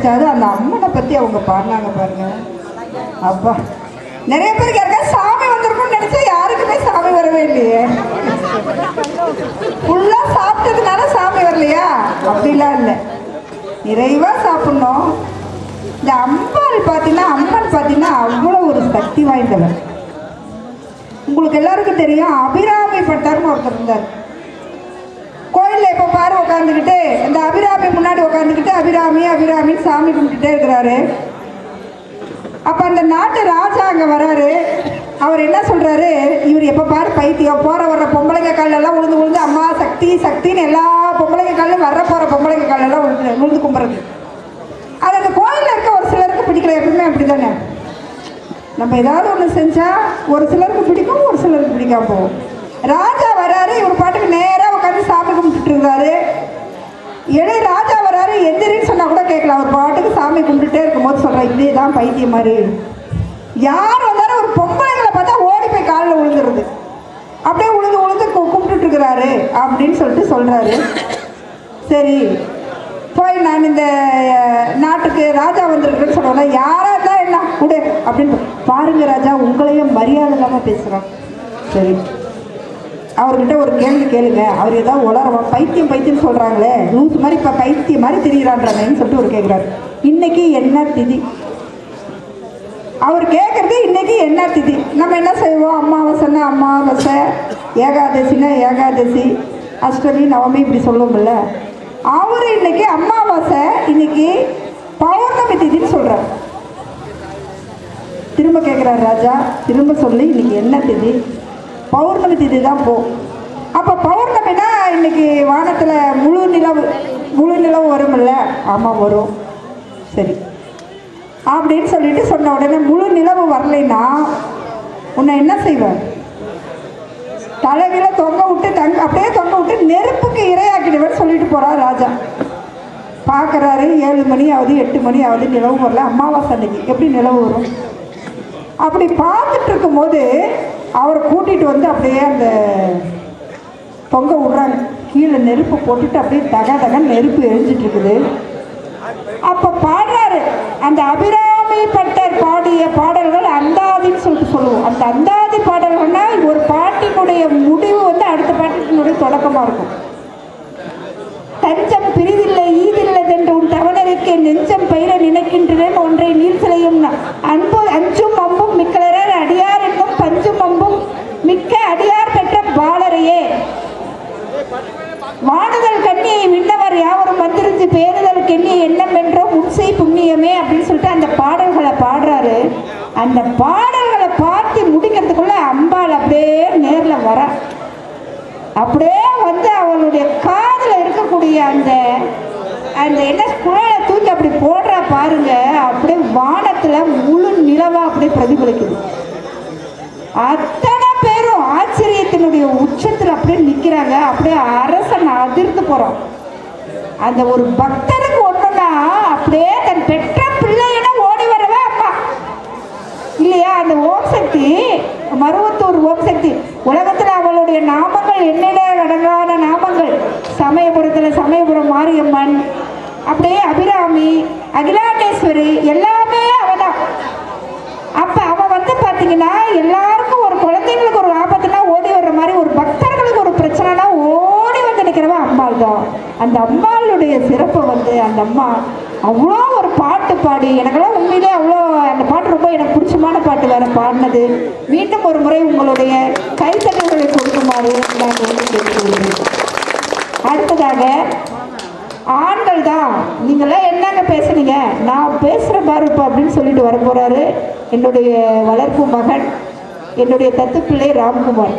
கிடைச்சாது அந்த அம்மனை பற்றி அவங்க பாடினாங்க பாருங்க. அப்பா. நிறைய பேருக்கு யாருக்கா சாமி வந்திருக்கும்னு நினைச்சா யாருக்குமே சாமி வரவே இல்லையே. ஃபுல்லாக சாப்பிட்டதுனால சாமி வரலையா? அப்படிலாம் இல்லை. நிறைவாக சாப்பிட்ணும். இந்த அம்பாள் பார்த்தீங்கன்னா அம்மன் பார்த்தீங்கன்னா அவ்வளோ ஒரு சக்தி வாய்ந்தவர் உங்களுக்கு எல்லாருக்கும் தெரியும் அபிராமி பட்டார்னு ஒருத்தர் இருந்தார். கோயிலில் இப்போ பாரு உட்காந்துக்கிட்டு இந்த அபிராமி முன்னாடி உட்காந்துக்கிட்டு அபிராமி அபிராமின்னு சாமி கும்பிட்டுட்டே இருக்கிறாரு. அப்போ அந்த நாட்டு ராஜா அங்கே வராரு. அவர் என்ன சொல்கிறாரு இவர் எப்போ பாரு பைத்தியம். போகிற வர்ற பொம்பளைங்க காலெல்லாம் உளுந்து உளுந்து அம்மா சக்தி சக்தின்னு எல்லா பொம்பளைங்க காலிலும் வர போகிற பொம்பளைங்க காலெல்லாம் உளுந்து உளுந்து கும்புறது. அது அந்த கோயிலில் இருக்க ஒரு சிலருக்கு பிடிக்கல. எப்பவுமே அப்படி தானே நம்ம ஏதாவது ஒன்று செஞ்சால் ஒரு சிலருக்கு பிடிக்கும் ஒரு சிலருக்கு பிடிக்காம போகும். ராஜா வராரு இவர் பாட்டுக்கு நேராக உட்காந்து சாமி கும்பிட்டுட்டு இருந்தாரு எடே ராஜா வராரு எந்திரின்னு சொன்னால் அவர் பாட்டுக்கு சாமி கும்பிட்டுட்டே இருக்கும்போது சொல்கிறேன் இதே தான் பைத்தியம் மாதிரி யார் வந்தாலும் ஒரு பொம்பளைங்களை பார்த்தா ஓடி போய் காலில் விழுந்துருது. அப்படியே உழுந்து உழுந்து கு- கும்பிட்டுட்டு இருக்கிறாரு அப்படின்னு சொல்லிட்டு சொல்கிறாரு சரி போய் நான் இந்த நாட்டுக்கு ராஜா வந்திருக்குன்னு சொன்னோம்னா யாராக தான் என்ன? கொடு. அப்படின்னு பாருங்க ராஜா உங்களையும் மரியாதை இல்லாமல் பேசுகிறேன் சரி. அவர்கிட்ட ஒரு கேள்வி கேளுங்க. அவர் ஏதாவது உளரவா பைத்தியம் பைத்தியம் சொல்கிறாங்களே லூஸ் மாதிரி இப்போ பைத்தியம் மாதிரி திரியிறான்றேன்னு சொல்லிட்டு ஒரு கேட்குறாரு இன்னைக்கு என்ன திதி? அவர் கேட்குறது இன்னைக்கு என்ன திதி? நம்ம என்ன செய்வோம்? அம்மாவாசைன்னா அமாவாசை ஏகாதசினா ஏகாதசி அஷ்டமி நவமி இப்படி சொல்லுவோம்ல. அவர் இன்னைக்கு அமாவாசை இன்னைக்கு பௌர்ணமி திதின்னு சொல்கிறார் திரும்ப கேட்குறாரு ராஜா திரும்ப சொல்லி இன்னைக்கு என்ன திதி? பௌர்ணமி திதி தான் போ. அப்போ பௌர்ணமினா இன்னைக்கு வானத்தில் முழு நிலவு முழு நிலவு வரும்ல? ஆமாம் வரும். சரி. அப்படின்னு சொல்லிட்டு சொன்ன உடனே முழு நிலவு வரலைன்னா உன்னை என்ன செய்வேன்? தலைவில தொங்க விட்டு தங்க அப்படியே தொங்க விட்டு நெருப்புக்கு இரையாக்கிடுவேன் சொல்லிட்டு போறார் ராஜா. பார்க்குறாரு ஏழு மணி ஆகுது எட்டு மணி ஆகுது நிலவு வரல. அமாவாசை அன்னைக்கு. எப்படி நிலவு வரும்? அப்படி பார்த்துட்டு இருக்கும்போது அவரை கூட்டிகிட்டு வந்து அப்படியே அந்த தொங்க விடுறாங்க. கீழே நெருப்பு போட்டுட்டு அப்படியே தக தக நெருப்பு எரிஞ்சிட்டு இருக்குது. அப்போ பாடுறாரு. அந்த அபிராமி பட்டர் பாடிய பாடல்கள் அந்தாதின்னு சொல்லிட்டு சொல்லுவோம். அந்த அந்தாதி பாடல்கள்னா ஒரு பாட்டினுடைய முடிவு வந்து அடுத்த பாட்டினுடைய தொடக்கமாக இருக்கும். தஞ்சம் பிரிதி யாவரும் வந்திருந்து பேருதல் எண்ணம் என்றோ முன்சை புண்ணியமே அப்படின்னு சொல்லிட்டு அந்த பாடல்களை பாடுறாரு. அந்த பாடல்களை பார்த்து முடிக்கிறதுக்குள்ள அம்பாள் அப்படியே நேரில் வர. அப்படியே வந்து அவளுடைய காதில் இருக்கக்கூடிய அந்த அந்த என்ன குழலை தூக்கி அப்படி போடுறா பாருங்க. அப்படியே வானத்தில் முழு நிலவா அப்படியே பிரதிபலிக்குது. அத்தனை பேரும் ஆச்சரியத்தினுடைய உச்சத்தில் அப்படியே நிற்கிறாங்க அப்படியே அரசன் அதிர்ந்து போகிறோம் அந்த ஒரு பக்தனுக்கு ஒன்றுனா அப்படியே தன் பெற்ற பிள்ளையிடம் ஓடி வரவே அப்பா. இல்லையா? அந்த ஓம் சக்தி மருவத்தூர் ஓம் சக்தி உலகத்தில் அவளுடைய நாமங்கள் என்னென்ன அடங்காத நாமங்கள். சமயபுரத்தில் சமயபுரம் மாரியம்மன் அப்படியே அபிராமி அகிலாண்டேஸ்வரி எல்லாமே அவதான். அப்ப அவ வந்து பாத்தீங்கன்னா எல்லாருக்கும் ஒரு குழந்தைங்களுக்கு ஒரு ஆபத்துனா ஓடி வர்ற மாதிரி ஒரு பக்தர்களுக்கு ஒரு பிரச்சனைனா ஓடி வந்து நிற்கிறவ அம்பாள் தான் அந்த அம்பாளுடைய சிறப்பை வந்து அந்த அம்மா அவ்வளோ ஒரு பாட்டு பாடி எனக்கெல்லாம் உண்மையிலே அவ்வளோ அந்த பாட்டு ரொம்ப எனக்கு பிடிச்சமான பாட்டு வேறு பாடினது. மீண்டும் ஒரு முறை உங்களுடைய கைத்தட்டல்களை கொடுக்குமாறு நான் வந்து கேட்டுக்கொள்கிறேன். அடுத்ததாக ஆண்கள் தான். நீங்களாம் என்னங்க பேசுனீங்க? நான் பேசுகிற பாரு இப்போ அப்படின்னு சொல்லிட்டு வர போகிறாரு என்னுடைய வளர்ப்பு மகன் என்னுடைய தத்து பிள்ளை ராம்குமார்.